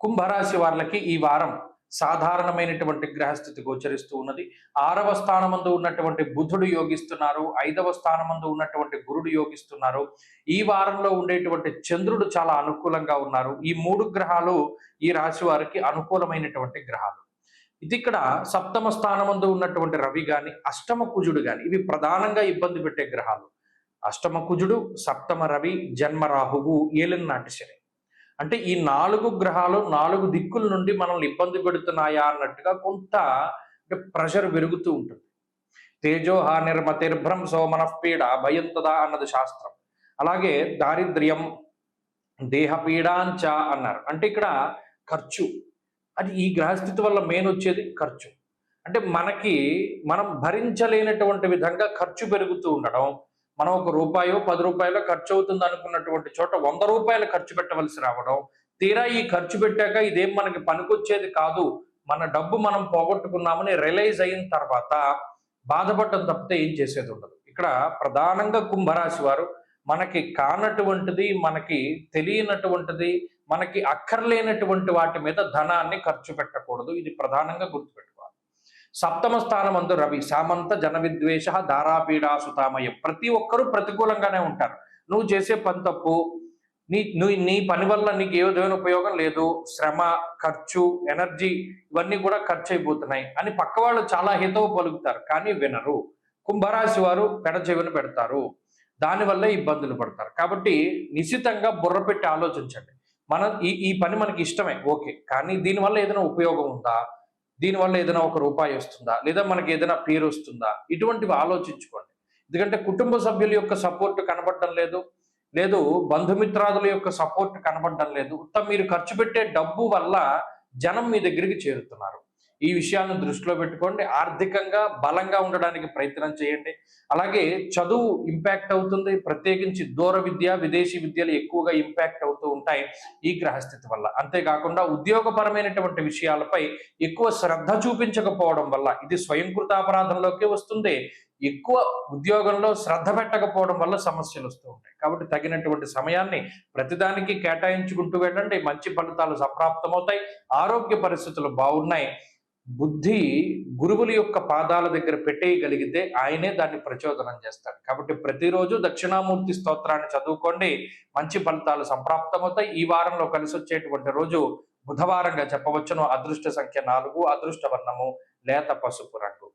కుంభరాశి వాళ్ళకి ఈ వారం సాధారణమైనటువంటి గ్రహస్థితి గోచరిస్తూ ఉన్నది. ఆరవ స్థానమందు ఉన్నటువంటి బుధుడు యోగిస్తున్నారు. ఐదవ స్థానమందు ఉన్నటువంటి గురుడు యోగిస్తున్నారు. ఈ వారంలో ఉండేటువంటి చంద్రుడు చాలా అనుకూలంగా ఉన్నారు. ఈ మూడు గ్రహాలు ఈ రాశి వారికి అనుకూలమైనటువంటి గ్రహాలు. ఇది ఇక్కడ సప్తమ స్థానమందు ఉన్నటువంటి రవి గాని అష్టమ కుజుడు గాని ఇవి ప్రధానంగా ఇబ్బంది పెట్టే గ్రహాలు. అష్టమ కుజుడు సప్తమ రవి జన్మ రాహువు ఏలిన నాటి శని. అంటే ఈ నాలుగు గ్రహాలు నాలుగు దిక్కుల నుండి మనల్ని ఇబ్బంది పెడుతున్నాయా అన్నట్టుగా కొంత ప్రెషర్ పెరుగుతూ ఉంటుంది. తేజోహ నిర్మతిర్భ్రం సోమనఃపీడ భయంతదా అన్నది శాస్త్రం. అలాగే దారిద్ర్యం దేహపీడాంచ అన్నారు. అంటే ఇక్కడ ఖర్చు. అది ఈ గ్రహస్థితి వల్ల మెయిన్ వచ్చేది ఖర్చు. అంటే మనకి మనం భరించలేనటువంటి విధంగా ఖర్చు పెరుగుతూ ఉండడం మనం ఒక రూపాయో పది రూపాయలు ఖర్చు అవుతుంది అనుకున్నటువంటి చోట వంద రూపాయలు ఖర్చు పెట్టవలసి రావడం తీరా ఈ ఖర్చు పెట్టాక ఇదేం మనకి పనికొచ్చేది కాదు మన డబ్బు మనం పోగొట్టుకున్నామని రియలైజ్ అయిన తర్వాత బాధపడటం తప్పితే ఏం చేసేది ఉండదు. ఇక్కడ ప్రధానంగా కుంభరాశి వారు మనకి కానటువంటిది మనకి తెలియనటువంటిది మనకి అక్కర్లేనటువంటి వాటి మీద ధనాన్ని ఖర్చు పెట్టకూడదు. ఇది ప్రధానంగా గుర్తుపెట్టు సప్తమ స్థానం అందు రవి సామంత జన విద్వేష ధారాపీడాసుతామయం. ప్రతి ఒక్కరూ ప్రతికూలంగానే ఉంటారు. నువ్వు చేసే పని తప్పు నీ నువ్వు నీ పని వల్ల నీకు ఏ విధమైన ఉపయోగం లేదు శ్రమ ఖర్చు ఎనర్జీ ఇవన్నీ కూడా ఖర్చు అయిపోతున్నాయి అని పక్క వాళ్ళు చాలా హితవు పలుకుతారు. కానీ వినరు. కుంభరాశి వారు పెడచెవిన పెడతారు. దానివల్ల ఇబ్బందులు పడతారు. కాబట్టి నిశ్చితంగా బుర్ర పెట్టి ఆలోచించండి. మనం ఈ ఈ పని మనకి ఇష్టమే. ఓకే. కానీ దీనివల్ల ఏదైనా ఉపయోగం ఉందా? దీనివల్ల ఏదైనా ఒక రూపాయి వస్తుందా? లేదా మనకి ఏదైనా పేరు వస్తుందా? ఇటువంటివి ఆలోచించుకోండి. ఎందుకంటే కుటుంబ సభ్యుల యొక్క సపోర్ట్ కనబడడం లేదు. లేదు బంధుమిత్రాదుల యొక్క సపోర్ట్ కనబడడం లేదు. ఉత్త మీరు ఖర్చు పెట్టే డబ్బు వల్ల జనం మీ దగ్గరికి చేరుతున్నారు. ఈ విషయాలను దృష్టిలో పెట్టుకోండి. ఆర్థికంగా బలంగా ఉండడానికి ప్రయత్నం చేయండి. అలాగే చదువు ఇంపాక్ట్ అవుతుంది. ప్రత్యేకించి దూర విద్య విదేశీ విద్యలు ఎక్కువగా ఇంపాక్ట్ అవుతూ ఉంటాయి ఈ గ్రహస్థితి వల్ల. అంతేకాకుండా ఉద్యోగపరమైనటువంటి విషయాలపై ఎక్కువ శ్రద్ధ చూపించకపోవడం వల్ల ఇది స్వయంకృత అపరాధంలోకి వస్తుంది. ఎక్కువ ఉద్యోగంలో శ్రద్ధ పెట్టకపోవడం వల్ల సమస్యలు వస్తూ ఉంటాయి. కాబట్టి తగినటువంటి సమయాన్ని ప్రతిదానికి కేటాయించుకుంటూ వెళ్ళండి. మంచి ఫలితాలు సంప్రాప్తమవుతాయి. ఆరోగ్య పరిస్థితులు బాగున్నాయి. బుద్ధి గురువుల యొక్క పాదాల దగ్గర పెట్టేయగలిగితే ఆయనే దాన్ని ప్రచోదనం చేస్తాడు. కాబట్టి ప్రతిరోజు దక్షిణామూర్తి స్తోత్రాన్ని చదువుకోండి. మంచి ఫలితాలు సంప్రాప్తమవుతాయి. ఈ వారంలో కలిసి వచ్చేటువంటి రోజు బుధవారంగా చెప్పవచ్చును. అదృష్ట సంఖ్య నాలుగు అదృష్ట వర్ణము లేత పసుపు రంగు.